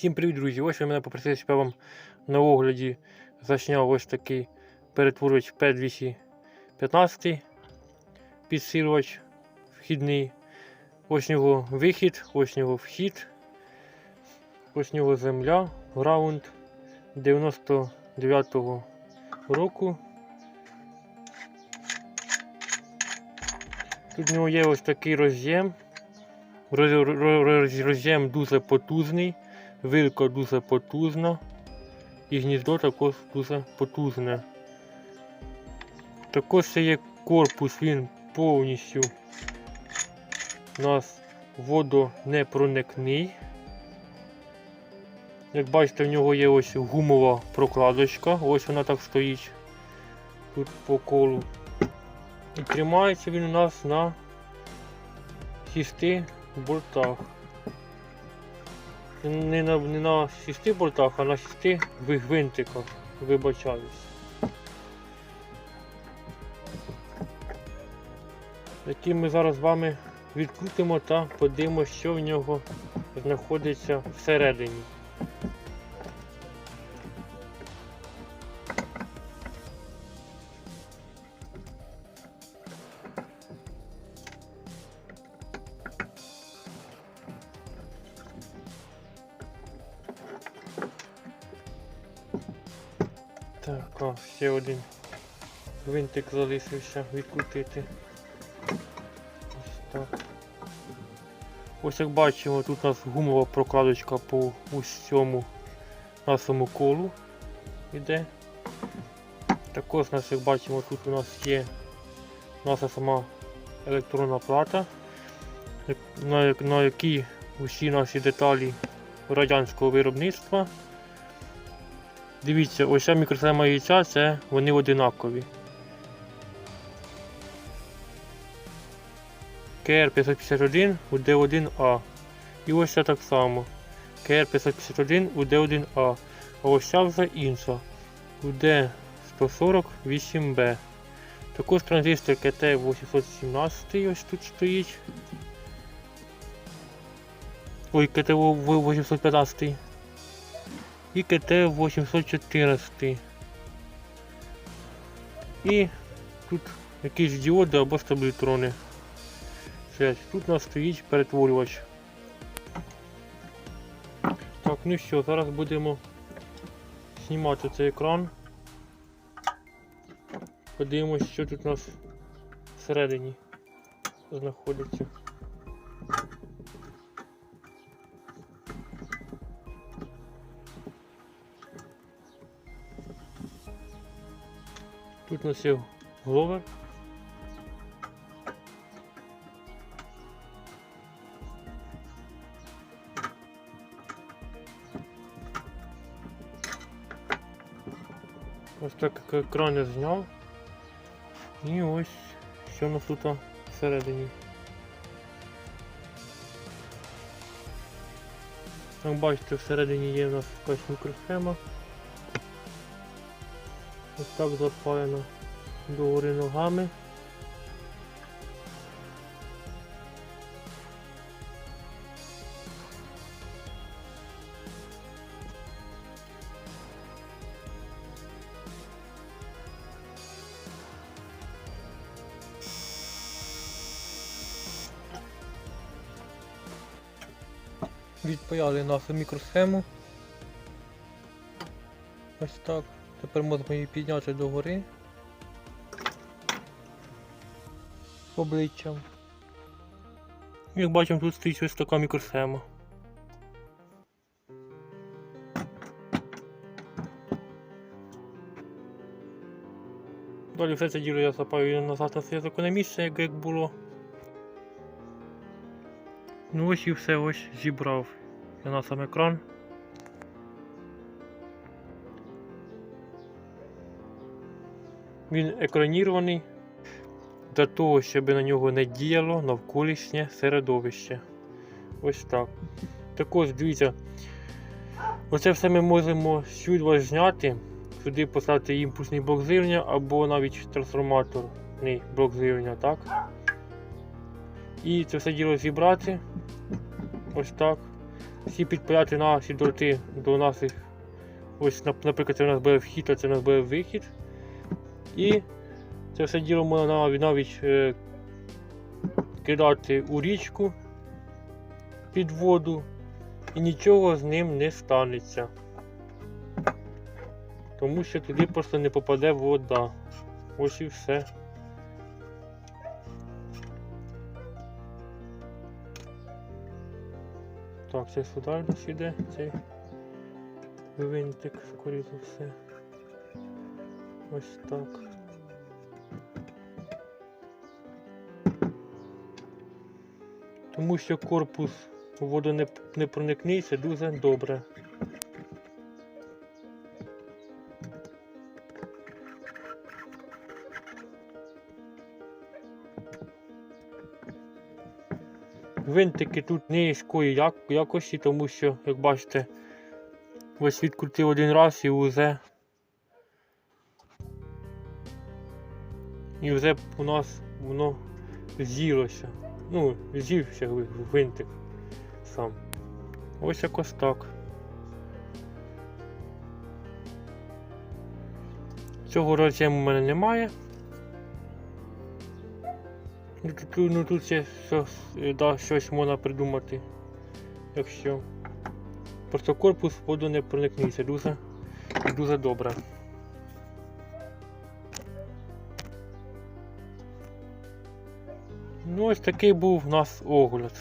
Всім привіт, друзі! Ось ви мене попросили, щоб я вам на огляді засняв ось такий перетворювач P215 підсилювач вхідний. Ось нього вихід, ось нього вхід, ось нього земля, граунд 99-го року. Тут в нього є ось такий роз'єм. Роз- ро- роз- Роз'єм дуже потужний. Вилка дуже потужна. І гніздо також дуже потужне. Також це є корпус, він повністю у нас водонепроникний. Як бачите, в нього є ось гумова прокладочка, ось вона так стоїть тут по колу. І тримається він у нас на шести болтах. Не на, не на шести болтах, а на шести ви- гвинтиках. Вибачаюсь. Які ми зараз з вами відкрутимо та подивимося, що в нього знаходиться всередині. Так, а, ще один гвинтик залишився відкрутити. Ось так. Ось як бачимо, тут у нас гумова прокладочка по усьому нашому колу іде. Також нас, як бачимо, тут у нас є наша сама електронна плата, на якій усі наші деталі радянського виробництва. Дивіться, ось ця мікросхема яйця, це вони одинакові. КР551 у D1А. І ось це так само. КР551 у D1А. А ось ця вже інша. У D148B. Також транзистор КТ817 ось тут стоїть. Ой, КТ815 і КТ-814. І тут якісь діоди або стабілітрони. Тут у нас стоїть перетворювач. Так, ну що, зараз будемо знімати цей екран. Подивимось, що тут у нас всередині знаходиться. Тут є гловер. Ось так як екран зняв. І ось що у нас тут всередині. Як бачите, всередині є у нас якась мікросхема. Ось так запаяно догори ногами. Відпаяли нашу мікросхему. Ось так. Тепер можемо її підняти догори. Обличчям. Як бачимо, тут стоїть ось така мікросхема. Далі все це діло я запаю назад на своє законне місце, як, як було. Ну ось і все ось зібрав я на сам екран. Він екранірований для того, щоб на нього не діяло навколишнє середовище. Ось так. Також дивіться, оце все ми можемо сюди зняти, сюди поставити імпульсний блок живлення або навіть трансформаторний блок живлення, так? І це все діло зібрати. Ось так. всі підпирати наші дроти до наших. Ось, наприклад, це у нас буде вхід, а це у нас буде вихід. І це все діло можна навіть, е, кидати у річку під воду і нічого з ним не станеться. Тому що туди просто не попаде вода. Ось і все. Так, це сюди нас іде цей винтик, скоріше за все. Ось так. Тому що корпус у воду не, не проникне, це дуже добре. Винтики тут низької як, якості, тому що, як бачите, ось відкрутив один раз і узе. І вже у нас воно з'їлося. Ну, з'ївся ви- винтик сам. Ось якось так. Цього роз'єму в мене немає. Ну тут, ну, тут ще щось, е, да, щось можна придумати. Якщо. Просто корпус воду не проникнеться дуже, дуже добре. Ну ось такий був у нас огляд.